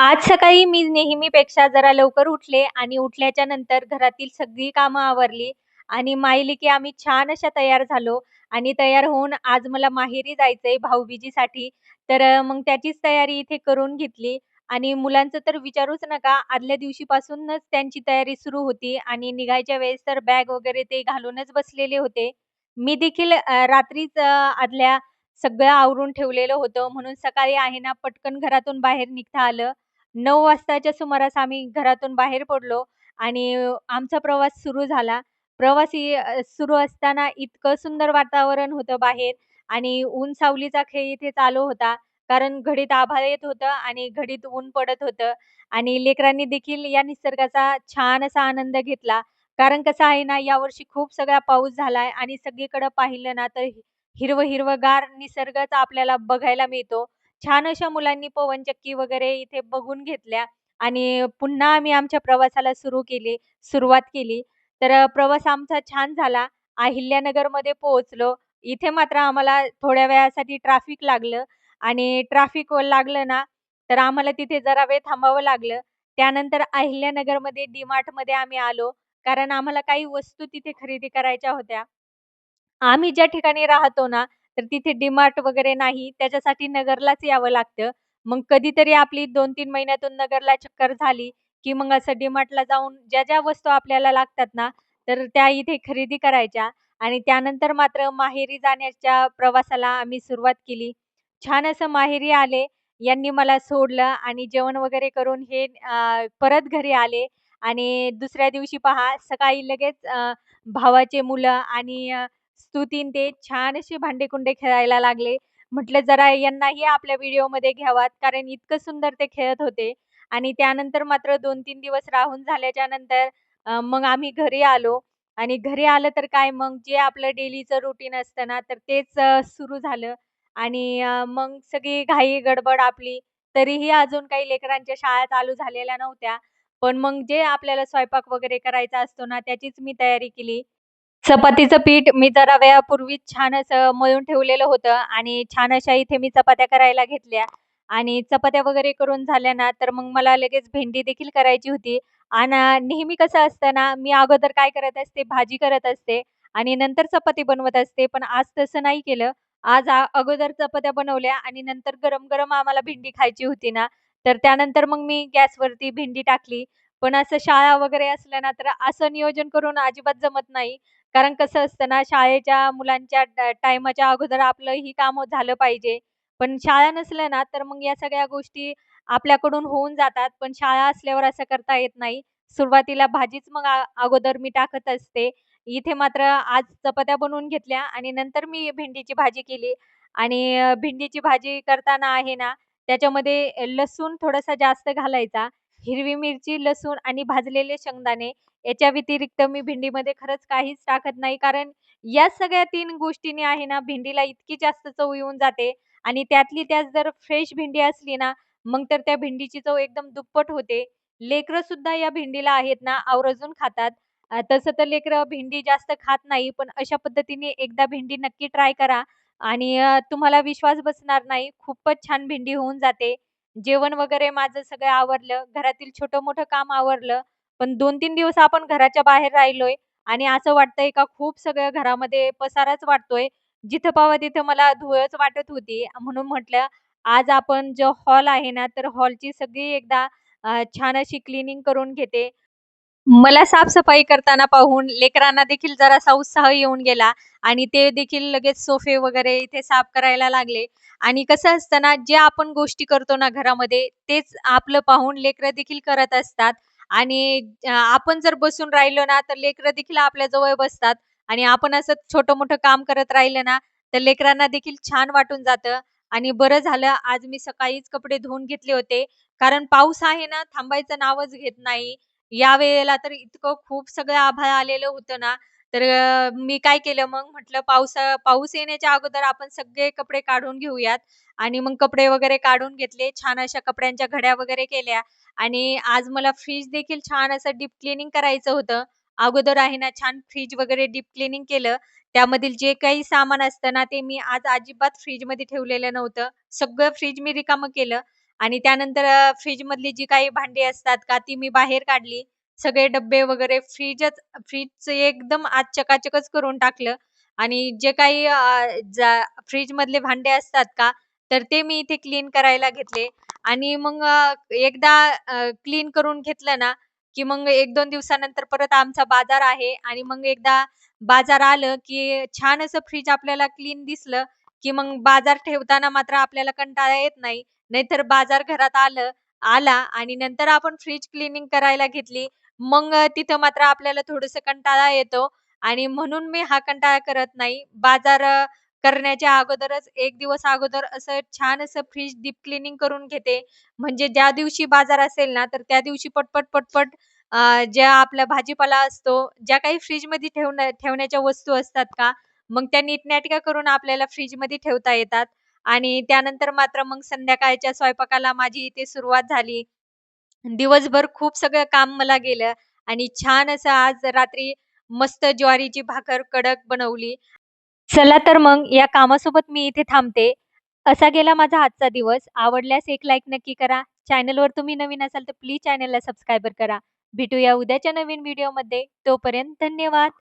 आज सकाळी मी नेहमीपेक्षा जरा लवकर उठले आणि उठल्याच्या नंतर घरातील सगळी कामं आवरली आणि माहिली की आम्ही छान अशा तयार झालो आणि तयार होऊन आज मला माहेरी जायचंय भाऊबीजीसाठी तर मग त्याचीच तयारी इथे करून घेतली आणि मुलांचं तर विचारूच नका. आदल्या दिवशीपासूनच त्यांची तयारी सुरू होती आणि निघायच्या वेळेस तर बॅग वगैरे ते घालूनच बसलेले होते. मी देखील रात्रीच आदल्या सगळं आवरून ठेवलेलं होतं म्हणून सकाळी आहे ना पटकन घरातून बाहेर निघता आलं. नऊ वाजताच्या सुमारास आम्ही घरातून बाहेर पडलो आणि आमचा प्रवास सुरू झाला. प्रवासी सुरू असताना इतकं सुंदर वातावरण होतं बाहेर आणि ऊन-सावलीचा खेळ इथे चालू होता. कारण घडीत आभाळ येत होतं आणि घडीत ऊन पडत होतं आणि लेकरांनी देखील या निसर्गाचा छान असा आनंद घेतला. कारण कसं आहे ना, यावर्षी खूप सगळा पाऊस झालाय आणि सगळीकडं पाहिलं ना, तर हिरवं हिरवंगार निसर्गच आपल्याला बघायला मिळतो. छान अशा मुलांनी पवनचक्की वगैरे इथे बघून घेतल्या आणि पुन्हा आम्ही आमच्या प्रवासाला सुरू केली सुरुवात केली. तर प्रवास आमचा छान झाला. अहिल्यानगरमध्ये पोहोचलो. इथे मात्र आम्हाला थोड्या वेळासाठी ट्रॅफिक लागलं आणि ट्रॅफिक लागलं ना, तर आम्हाला तिथे जरा वेळ थांबावं लागलं. त्यानंतर अहिल्यानगरमध्ये डी-मार्टमध्ये आम्ही आलो. कारण आम्हाला काही वस्तू तिथे खरेदी करायच्या होत्या. आम्ही ज्या ठिकाणी राहतो ना, तर तिथे डी-मार्ट वगैरे नाही. त्याच्यासाठी नगरलाच यावं लागतं. मग कधीतरी आपली 2-3 महिन्यातून नगरला चक्कर झाली, की मग असं डी-मार्टला जाऊन ज्या-ज्या वस्तू आपल्याला लागतात ना, तर त्या इथे खरेदी करायच्या आणि त्यानंतर मात्र माहेरी जाण्याच्या प्रवासाला आम्ही सुरुवात केली. छान असं माहेरी आले. यांनी मला सोडलं आणि जेवण वगैरे करून हे परत घरी आले आणि दुसऱ्या दिवशी पहा सकाळी लगेच भावाचे मुलं आणि स्तुतीन ते छान असे भांडेकुंडे खेळायला लागले. म्हटलं जरा यांनाही आपल्या व्हिडिओमध्ये घ्यावात, कारण इतकं सुंदर ते खेळत होते. आणि त्यानंतर मात्र 2-3 दिवस राहून झाल्याच्यानंतर मग आम्ही घरी आलो आणि घरी आलं तर काय मग जे आपलं डेलीचं रुटीन असतं ना, तर तेच सुरू झालं आणि मग सगळी घाई-गडबड आपली. तरीही अजून काही लेकरांच्या शाळा चालू झालेल्या नव्हत्या. पण मग जे आपल्याला स्वयंपाक वगैरे करायचा असतो ना, त्याचीच मी तयारी केली. चपातीचं पीठ मी जरा वेळापूर्वी छान असं मळून ठेवलेलं होतं आणि छान अशा इथे मी चपात्या करायला घेतल्या आणि चपात्या वगैरे करून झाल्या ना, तर मग मला लगेच भेंडी देखील करायची होती. आणि नेहमी कसं असतं ना, मी अगोदर काय करत असते, भाजी करत असते आणि नंतर चपाती बनवत असते. पण आज तसं नाही केलं. आज अगोदर चपात्या बनवल्या आणि नंतर गरम-गरम आम्हाला भेंडी खायची होती ना, तर त्यानंतर मग मी गॅसवरती भेंडी टाकली. पण असं शाळा वगैरे असल्या ना, तर असं नियोजन करून अजिबात जमत नाही. कारण कसं असतं ना, शाळेच्या मुलांच्या ट टाईमाच्या अगोदर आपलं ही कामं झालं पाहिजे. पण शाळा नसल्या ना, तर मग या सगळ्या गोष्टी आपल्याकडून होऊन जातात. पण शाळा असल्यावर असं करता येत नाही. सुरुवातीला भाजीच मग अ, अगोदर मी टाकत असते. इथे मात्र आज चपात्या बनवून घेतल्या आणि नंतर मी भेंडीची भाजी केली आणि अ, भेंडीची भाजी करताना आहे ना, त्याच्यामध्ये लसूण थोडासा जास्त घालायचा. हिरवी मिरची, लसूण आणि भाजलेले शेंगदाणे याच्या व्यतिरिक्त मी भेंडीमध्ये खरंच काहीच टाकत नाही. कारण या सगळ्या तीन गोष्टींनी आहे ना, भेंडीला इतकी जास्त चव येऊन जाते आणि त्यातली त्यात जर फ्रेश भेंडी असली ना, मग तर त्या भेंडीची चव एकदम दुप्पट होते. लेकरं सुद्धा या भेंडीला आहेत ना, आवर्जून खातात. तसं तर लेकरं भेंडी जास्त खात नाही, पण अशा पद्धतीने एकदा भेंडी नक्की ट्राय करा आणि तुम्हाला विश्वास बसणार नाही. खूपच छान भेंडी होऊन जाते. जेवण वगैरे माझं सगळं आवरलं. घरातील छोटं-मोठं काम आवरलं. पण 2-3 दिवस आपण घराच्या बाहेर राहिलोय आणि असं वाटतंय का खूप सगळं घरामध्ये पसाराच वाटतोय. जिथं पाहावं तिथं मला धुळच वाटत होती. म्हणून म्हटलं आज आपण जो हॉल आहे ना, तर हॉलची सगळी एकदा अ, छान अशी क्लिनिंग करून घेते. मला साफसफाई करताना पाहून लेकरांना देखील जरासा उत्साह येऊन गेला आणि ते देखील लगेच सोफे वगैरे इथे साफ करायला लागले आणि कसं असतं ना, जे आपण गोष्टी करतो ना घरामध्ये, तेच आपलं पाहून लेकरं देखील करत असतात आणि आपण जर बसून राहिलो ना, तर लेकरं देखील आपल्या जवळ बसतात आणि आपण असं छोटं-मोठं काम करत राहिलं ना, तर लेकरांना देखील छान वाटून जातं आणि बरं झालं आज मी सकाळीच कपडे धुवून घेतले होते. कारण पाऊस आहे ना, थांबायचं नावच घेत नाही. या वेळेला तर इतकं खूप सगळं आभाळ आलेलं होतं ना, तर अ, मी काय केलं मग म्हटलं पावसा पाऊस येण्याच्या अगोदर आपण सगळे कपडे काढून घेऊयात आणि मग कपडे वगैरे काढून घेतले. छान अशा कपड्यांच्या घड्या वगैरे केल्या आणि आज मला फ्रिज देखील छान असं डीप क्लीनिंग करायचं होतं. अगोदर आहे ना, छान फ्रिज वगैरे डीप क्लीनिंग केलं. त्यामधील जे काही सामान असतं ना, ते मी आज अजिबात फ्रिजमध्ये ठेवलेलं नव्हतं. सगळं फ्रिज मी रिकामं केलं आणि त्यानंतर अ, फ्रिजमधली जी काही भांडी असतात का ती मी बाहेर काढली. सगळे डब्बे वगैरे फ्रीजच फ्रिजचं एकदम आज चकाचकच करून टाकलं. आणि जे काही फ्रीज मधले भांडे असतात का, तर ते मी इथे क्लीन करायला घेतले. आणि मग एकदा क्लीन करून घेतलं ना, की मग 1-2 दिवसानंतर परत आमचा बाजार आहे. आणि मग एकदा बाजार आलं, की छान असं फ्रीज आपल्याला क्लीन दिसलं, की मग बाजार ठेवताना मात्र आपल्याला कंटाळा येत नाही. नाहीतर बाजार घरात आलं आला आणि नंतर आपण फ्रीज क्लीनिंग करायला घेतली, मग तिथं मात्र आपल्याला थोडंसं कंटाळा येतो आणि म्हणून मी हा कंटाळा करत नाही. बाजार अ, करण्याच्या अगोदरच एक दिवस अगोदर असं छान असं फ्रीज डीप क्लिनिंग करून घेते. म्हणजे ज्या दिवशी बाजार असेल ना, तर त्या दिवशी पटपट, पटपट अ, ज्या आपला भाजीपाला असतो, ज्या काही फ्रीजमध्ये ठेवण्या ठेवण्याच्या वस्तू असतात का, मग त्या नीटनाटक्या करून आपल्याला फ्रीजमध्ये ठेवता येतात आणि त्यानंतर मात्र मग संध्याकाळच्या स्वयंपाकाला माझी इथे सुरुवात झाली. दिवसभर खूप सगळं काम मला गेलं आणि छान असं आज रात्री मस्त ज्वारीची भाकर कडक बनवली. चला तर मग या कामासोबत मी इथे थांबते. असा गेला माझा आजचा दिवस. आवडल्यास एक लाईक नक्की करा. चॅनलवर तुम्ही नवीन असाल तर प्लीज चॅनलला सबस्क्राईबर करा. भेटूया उद्याच्या नवीन व्हिडिओमध्ये. तोपर्यंत धन्यवाद.